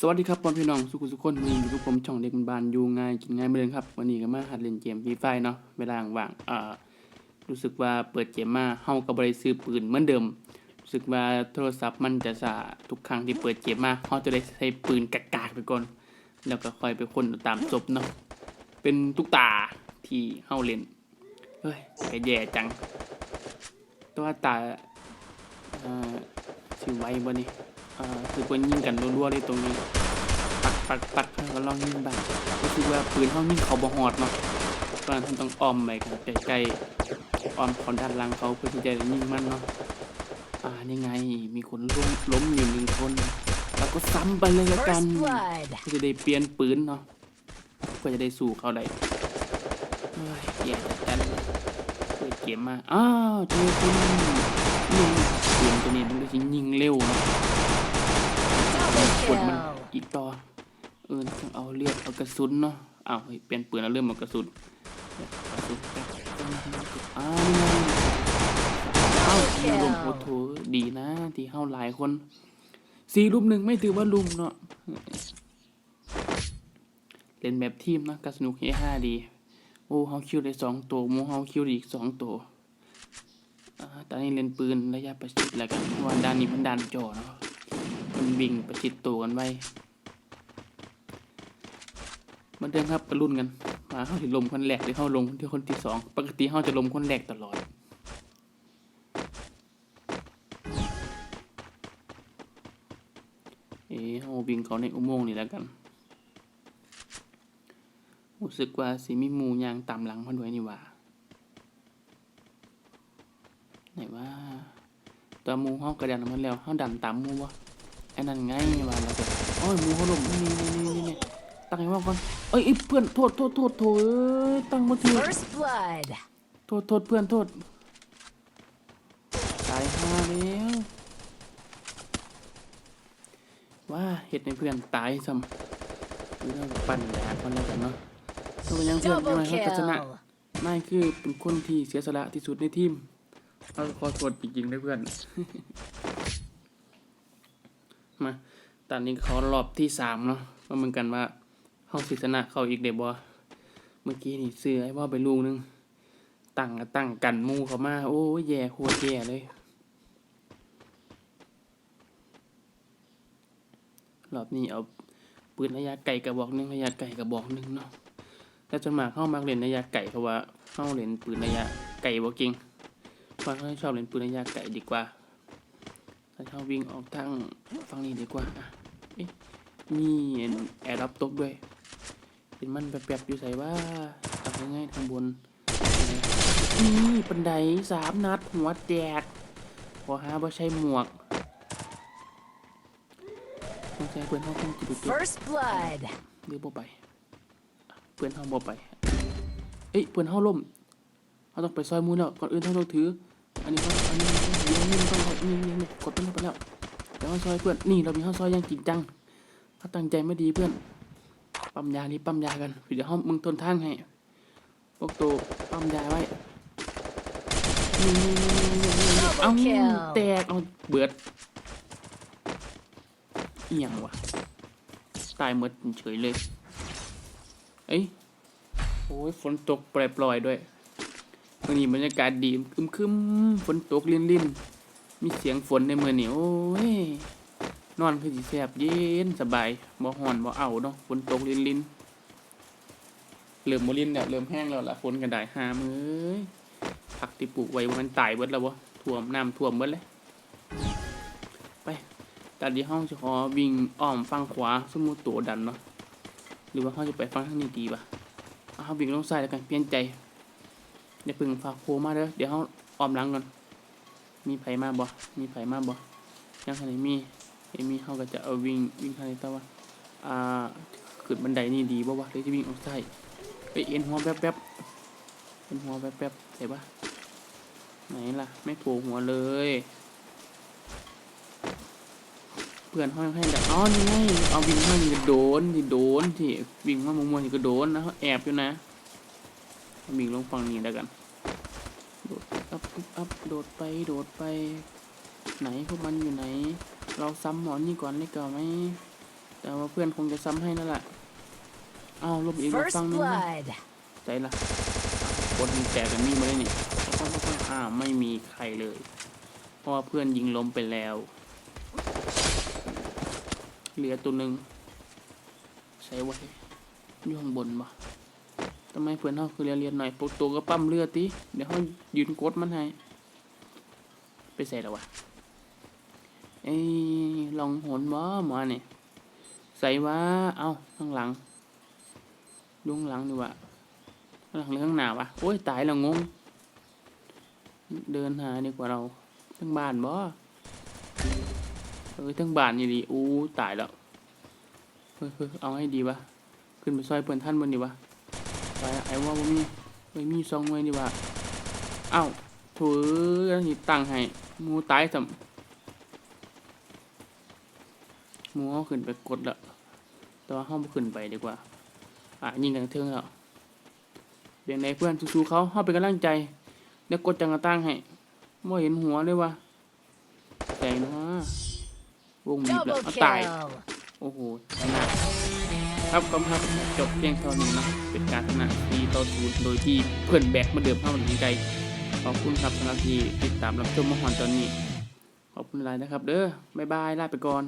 สวัสดีครับพ่อพี่น้องสุขุสุขคนวันนี้อยู่กับผมช่องเด็กบ้านอยู่ง่ายกินง่ายเหมือนเดิมครับ วันนี้ก็มาหัดเล่นเกมฟรีไฟเนาะเวลาว่างๆอ่ารู้สึกว่าเปิดเกมมาเฮาก็บ่ได้ซื้อปืนเหมือนเดิมรู้สึกว่าโทรศัพท์มันจะสาทุกครั้งที่เปิดเกมมาเฮาจะได้ใช้ปืนกากๆไปก่อน แล้วก็ค่อยไปคนตามศพเนาะเป็นตุ๊กตาที่เฮาเล่นเฮ้ยก็แย่จังตัวตาเอ่อสิไหวบ่นี่ อ่าคือคนยิงกันรัวๆเลยตรงนี้ ปักปักปักแล้วก็ลองยิงบ้างรู้สึกว่าปืนเขายิงเขาบ่หอดเนาะตอนนั้นท่านต้องอ้อมไปกันใกล้ๆอ้อมเขาด้านหลังเขาเพื่อที่จะได้ยิงมันเนาะอ่านี่ไงมีคนล้มล้มอยู่หนึ่งคนแล้วก็ซ้ำไปเลยละกัน First blood. เพื่อจะได้เปลี่ยนปืนเนาะเพื่อจะได้สู้เขาได้เฮ้ยแย่จัดกันเปิดเกมมาอ้าวเจอคนยิง ปืนตัวนี้มันก็สิยิงเร็วนะ Double กดมันอีกต่อ เออต้องเอาเลือดเอากระสุนเนาะอ้าวเฮ้ยเปลี่ยนปืนเอาเริ่มเอากระสุนเดี๋ยวกระสุนอ้าวอ้าวยิงลมโอ้โถดีนะที่เข้าหลายคนสี่ลุมหนึ่งไม่ถือว่าลุมเนาะเล่นแบบทีมนะกระสนุกเฮฮาดี โอ้เฮาคิวได้สองตัวมูเฮาคิวได้อีกสองตัว ตอนนี้เล่นปืนระยะประชิดแล้วกันเพราะว่าด้านนี้มันด้านจอเนาะมันวิ่งประชิดตัวกันไว้มาเดินครับประรุ่นกันมาเข้าถึงลมคนแรกหรือเข้าลงที่คนที่สองปกติเข้าจะลมคนแรกตลอดเอ๋เข้าวิ่งเขาในอุโมงค์นี่แล้วกันรู้สึกว่าสิมีหมูยางตามหลังมันด้วยนี่ว่า ไหนว่า ตัวหมูห้องกระดันมันแล้วห้องดันตามหมูวะไอ้นั่นไงว่าเราจะโอ้ยหมูเขาลมนี่นี่นี่นี่นี่ตั้งไว้ว่าก่อนเอ้ยเอ้ยเพื่อนโทษโทษโทษโทษเอ้ยตั้งมาที First blood. โทษโทษเพื่อนโทษตายห่าแล้วว่าเห็ดในเพื่อนตายซ้ำเรื่องปั่นยาคนแล้วกันเนาะตัวยังเพื่อนยัง Double ไงเขาจะชนะ kill. นายคือเป็นคนที่เสียสละที่สุดในทีม เราขอโทษจริงๆด้วยเพื่อน มาตอนนี้เขารอบที่สามเนาะมาเหมือนกันว่าเขาศิษนะเขาอีกเดบอเมื่อกี้นี่เสื้อไอ้ว่าไปลูกนึง ตั้งก็ตั้งกันมูเขามา โอ้ยแย่โคตรแย่เลย รอบนี้เอาปืนระยะไก่กระบอกหนึ่งระยะไก่กระบอกหนึ่งเนาะแต่จนมาเข้ามาเล่นระยะไก่เพราะว่าเข้าเล่นปืนระยะไก่บ่ก่ง ราะเขาชอบเล่นปืนระยะไก่ดีกว่าถ้าเขาวิ่งออกทางฝั่งนี้ดีกว่าอะเอ๊ะมีแอร์รับตกด้วยเป็นมันแบบๆอยู่ใส่ว่าทำยังไงทางบนนี่บันไดสามนัดหัวแตกพอหาว่าใช้หมวกต้องใช้เพื่อนเขาคงจิตจุด First blood. หรือบ่ไปอะเพื่อนเขาบ่ไป เอ้ยเพื่อนเขาล่มเขาต้องไปซอยมูนแล้วก่อนอื่นเขาต้องถือ อันนี้เขาอันนี้เดี๋ยวนี่ต้องเขานี่นี่นี่กดต้นไปแล้วเดี๋ยวเขาซอยเพื่อนนี่เรามีเขาซอยอยังจริงจังเขาตั้งใจไม่ดีเพื่อน ปั๊มยานี่ปั๊มยากันเดี๋ยวเขามึงต้นทางให้พวกตัวปั๊มยาไว้นี่นี่นี่นี่นี่นี่เอ้า kill แตกเอาเบิดเอียงวะตายหมดเฉยเลย เอ้ยโอ้ยฝนตกปล่อยๆด้วย วันนี้บรรยากาศดีคึมคึมๆฝนตกลิ่นลิ่นๆมีเสียงฝนในเมืองนี่โอ้ยนอนคือสิแสบเย็นสบายบ่ฮ้อนบ่เอาเนาะฝนตกลิ่นลิ่นๆเริ่มบ่ลิ่นแล้วเริ่มแห้งแล้วละฝนกันได้หามือผักที่ปลูกไว้วันตายเบิดแล้วบ่ท่วมน้ำท่วมเบิดเลยไปตอนนี้ห้องจะขอวิ่งอ้อมฝั่งขวาสมมุติตัวดันเนาะหรือว่าเขาจะไปฝั่งทางนี้ดีป่ะเอาวิ่งลงซ้ายแล้วกันเปลี่ยนใจ อย่าพึ่งฝากโคมาเด้อเดี๋ยวเขาออมหลังก่อนมีไผมาบ่ มีไผมาบ่ยังได้มีเอมีเขาก็จะเอาวิ่งวิ่งทางนี้แต่ว่าอ่าขึ้นบันไดนี่ดีบ่วะเดี๋ยวจะวิ่งออกซ้ไปเอ็นหัวแป๊บแป๊บๆเอ็นหัวแป๊บแป๊บๆเห็นปะไหนล่ะ ไม่โผล่หัวเลยเพื่อนห้อยให้ดักอ๋อนี่ไงเอาวิ่งมานี่ก็โดนที่โดนที่วิ่งมามัวๆนี่ก็โดนนะเขาแอบอยู่นะ วิ่งลงฝั่งนี้แล้วกัน โดดอัพอัพโดดไปโดดไป ไหนพวกมันอยู่ไหน เราซ้ำหมอนนี่ก่อนได้ก่อนไหมแต่ว่าพวกพื่อนคงจะซ้ำให้นั่นแหละอ้าวลบอีกแล้ว First ฟังนึงนะ blood. ใจละกดมีแตกกันมีมาเลยนี่อ้าวไม่มีใครเลย เพราะว่าเพื่อนยิงล้มไปแล้ว เหลือตัวหนึ่งใช้ไว้อยู่ข้างบนบ่ทำไมเพื่อนเขาคือเรียนเรียนหน่อยพวกตัวก็ปั้มเลือดติเดี๋ยวเขายืนกดมันให้ ไปใส่แล้ววะเอ้ลองหนบ่หมอเนี่ยใส่ว่าเอาข้างหลังดูข้างหลังดีกว่าข้างหลังหรือข้างหน้าวะโอ้ยตายแล้วงง เดินหาดีกว่าเราทั้งบ้านบ่เอ้ยทั้งบ้านนี่ดีอู้ตายแล้วเฮ้ยเฮ้ยเอาให้ดีวะขึ้นไปซอยเพื่อนท่านบนดีวะ ไปไอ้ว่าบ่มีเฮ้ยมีซองไว้ดีวะเอ้าโถุยแล้วนี่ตั้งให้หมูตายสำหมูเอาขึ้นไปกดละแต่ว่าห้องขึ้นไปดีกว่า อะยิงกันเทิงแล้วเบียงไหนเพื่อนสู้ๆเขาเข้าเป็นกำลังใจเดี๋ยวกดจังกระตั้งให้ไม่เห็นหัวเลยว่ะใจนะวงบีบแล้ว Double เอาตาย โอ้โหชนะ ครับก็ครับจบเพียงเท่านี้นะเป็นการชนะทีต่อศูนย์โดยที่เพื่อนแบกมาเดิมเข้ามาถึงไกลขอบคุณครับสำหรับที่ติดตามรับชมมาหอนตอนนี้ ขอบคุณหลายนะครับ เด้อบ๊ายบายลาไปก่อน